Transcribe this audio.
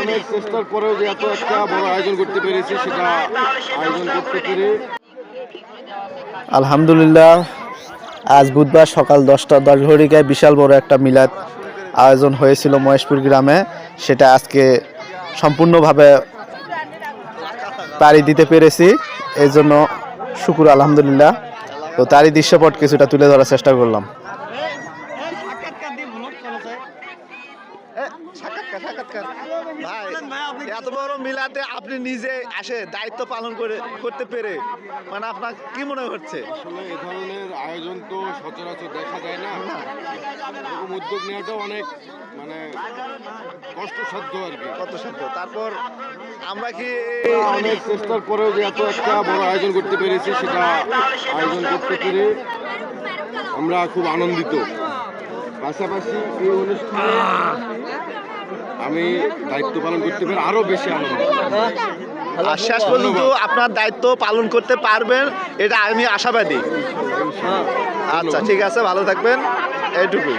অনেক চেষ্টার পরেও যে এত একটা বড় আয়োজন করতে পেরেছি, সেটা আয়োজন করতে পেরে আলহামদুলিল্লাহ, আজ বুধবার সকাল দশটা দশ ঘড়িকায় বিশাল বড় একটা মিলাদ আয়োজন হয়েছিল মহেশপুর গ্রামে। সেটা আজকে সম্পূর্ণভাবে তারি দিতে পেরেছি এই জন্য শুকুর আলহামদুলিল্লাহ। তো তারই দৃশ্যপট কিছুটা তুলে ধরার চেষ্টা করলাম। সাক্ষাৎকার সাক্ষাৎকার ভাই এত বড় মিলাতে আপনি নিজে আসে দায়িত্ব পালন করে করতে পেরে মানে আপনার কি মনে হচ্ছে? আসলে এ ধরনের আয়োজন তো সচরাচর দেখা যায় না। এরকম উদ্যোগ নেওয়াটাও অনেক মানে কষ্টসাধ্য আর কি। কত সাধ্য তারপর আমরা কি অনেক চেষ্টার পরেও যে এত একটা বড় আয়োজন করতে পেরেছি সেটা আয়োজন করতে পেরে আমরা খুব আনন্দিত। পাশাপাশি এই অনুষ্ঠানে আমি দায়িত্ব পালন করতে পারি আরও বেশি আনন্দ আর শেষ পর্যন্ত আপনার দায়িত্ব পালন করতে পারবেন এটা আমি আশাবাদী। আচ্ছা ঠিক আছে ভালো থাকবেন। এইটুকুই।